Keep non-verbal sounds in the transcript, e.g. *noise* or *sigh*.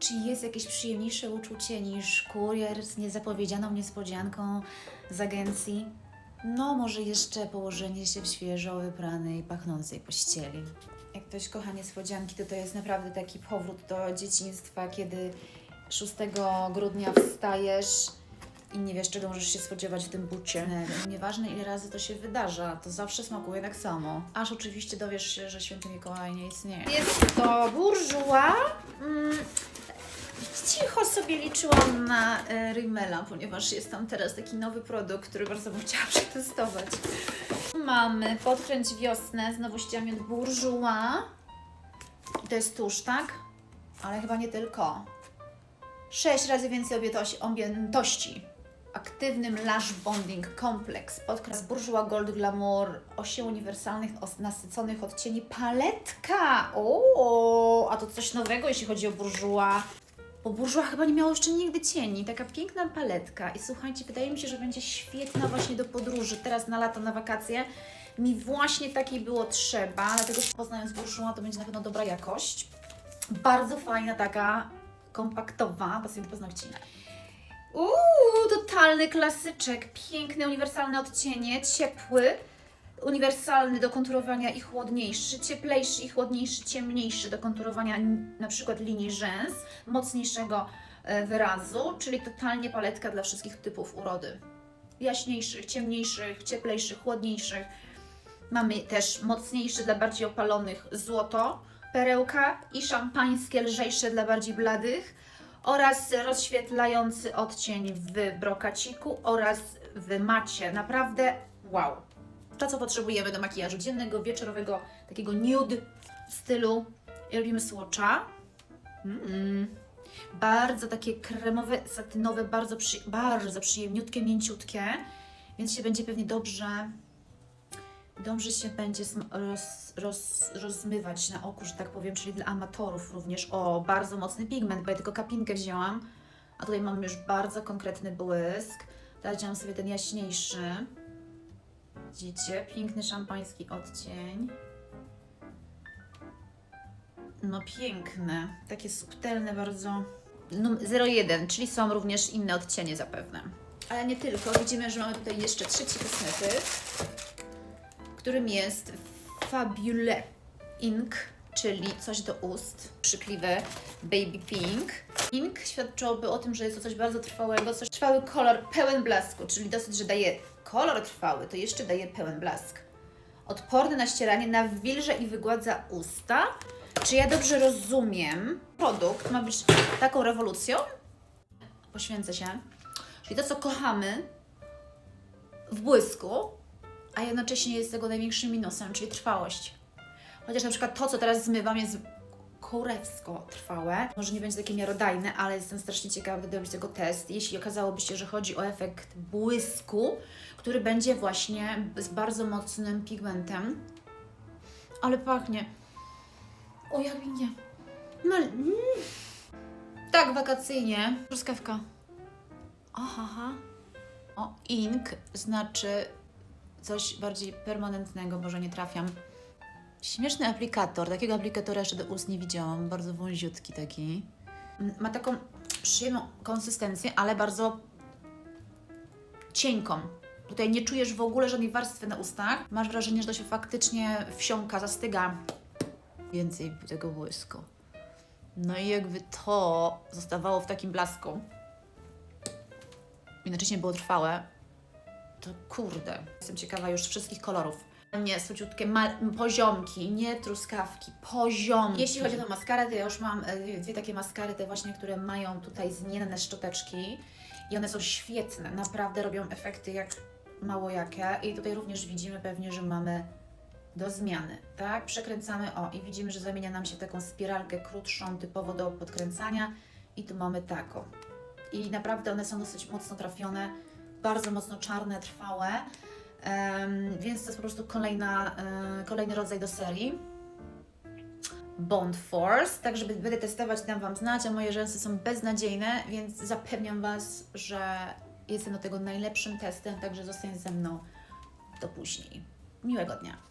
Czy jest jakieś przyjemniejsze uczucie niż kurier z niezapowiedzianą niespodzianką z agencji? No, może jeszcze położenie się w świeżo wypranej, pachnącej pościeli. Jak ktoś kocha niespodzianki, to to jest naprawdę taki powrót do dzieciństwa, kiedy 6 grudnia wstajesz i nie wiesz, czego możesz się spodziewać w tym bucie. Nieważne ile razy to się wydarza, to zawsze smakuje tak samo. Aż oczywiście dowiesz się, że święty Mikołaj nie istnieje. Jest to burżuła. Cicho sobie liczyłam na e, Rimmela, ponieważ jest tam teraz taki nowy produkt, który bardzo bym chciała *laughs* przetestować. Mamy podkręć wiosnę z nowościami od. I To jest tusz, tak? Ale chyba nie tylko. Sześć razy więcej objętości. Aktywnym Lash Bonding Complex. Podkres Bourjois Gold Glamour. Osiem uniwersalnych, os- nasyconych odcieni. Paletka! O, a to coś nowego, jeśli chodzi o Bourjois. Bo Bourjois chyba nie miało jeszcze nigdy cieni. Taka piękna paletka. I słuchajcie, wydaje mi się, że będzie świetna właśnie do podróży. Teraz na lato, na wakacje. Mi właśnie takiej było trzeba, dlatego poznając Bourjois to będzie na pewno dobra jakość. Bardzo fajna taka kompaktowa, pasuje do paznokci. Uuu, totalny klasyczek. Piękny, uniwersalny odcienie, ciepły, uniwersalny do konturowania i chłodniejszy, cieplejszy i chłodniejszy, ciemniejszy do konturowania na przykład linii rzęs, mocniejszego e, wyrazu, czyli totalnie paletka dla wszystkich typów urody. Jaśniejszych, ciemniejszych, cieplejszych, chłodniejszych. Mamy też mocniejszy dla bardziej opalonych złoto, perełka i szampańskie lżejsze dla bardziej bladych oraz rozświetlający odcień w brokaciku oraz w macie. Naprawdę wow. To, co potrzebujemy do makijażu dziennego, wieczorowego, takiego nude stylu. I robimy swatcha. Mm. Bardzo takie kremowe, satynowe, bardzo, przy, bardzo przyjemniutkie, mięciutkie, więc się będzie pewnie dobrze dobrze się będzie roz, roz, rozmywać na oku, że tak powiem, czyli dla amatorów również. O, bardzo mocny pigment, bo ja tylko kapinkę wzięłam, a tutaj mam już bardzo konkretny błysk. Teraz sobie ten jaśniejszy. Widzicie? Piękny szampański odcień. No piękne, takie subtelne bardzo. No, 01, czyli są również inne odcienie zapewne. Ale nie tylko, widzimy, że mamy tutaj jeszcze trzeci kosmetyk którym jest Fabule Ink, czyli coś do ust, przykliwe Baby Pink. Ink świadczyłoby o tym, że jest to coś bardzo trwałego, coś trwały kolor pełen blasku, czyli dosyć, że daje kolor trwały, to jeszcze daje pełen blask. Odporny na ścieranie, nawilża i wygładza usta. Czy ja dobrze rozumiem? Produkt ma być taką rewolucją? Poświęcę się. Czyli to, co kochamy w błysku, a jednocześnie jest tego największym minusem, czyli trwałość. Chociaż na przykład to, co teraz zmywam, jest kurewsko trwałe. Może nie będzie takie miarodajne, ale jestem strasznie ciekawa, gdy robić tego test. Jeśli okazałoby się, że chodzi o efekt błysku, który będzie właśnie z bardzo mocnym pigmentem. Ale pachnie. O, jak minie. No, mm. Tak, wakacyjnie. Truskawka. Aha. O, ink znaczy coś bardziej permanentnego, może nie trafiam. Śmieszny aplikator. Takiego aplikatora jeszcze do ust nie widziałam. Bardzo wąziutki taki. Ma taką przyjemną konsystencję, ale bardzo cienką. Tutaj nie czujesz w ogóle żadnej warstwy na ustach. Masz wrażenie, że to się faktycznie wsiąka, zastyga. Więcej tego błysku. No i jakby to zostawało w takim blasku, jednocześnie było trwałe, to kurde, jestem ciekawa już wszystkich kolorów. Nie, słodziutkie poziomki, nie truskawki, poziomki. Jeśli chodzi o maskarę, to ja już mam e, dwie takie maskary, te właśnie, które mają tutaj zmienne szczoteczki i one są świetne, naprawdę robią efekty jak mało jakie i tutaj również widzimy pewnie, że mamy do zmiany, tak? Przekręcamy, o i widzimy, że zamienia nam się w taką spiralkę krótszą, typowo do podkręcania i tu mamy taką. I naprawdę one są dosyć mocno trafione, bardzo mocno czarne, trwałe, więc to jest po prostu kolejna, e, kolejny rodzaj do serii. Bond Force, tak żeby będę testować, dam Wam znać, a moje rzęsy są beznadziejne, więc zapewniam Was, że jestem do tego najlepszym testem, także zostań ze mną do później. Miłego dnia.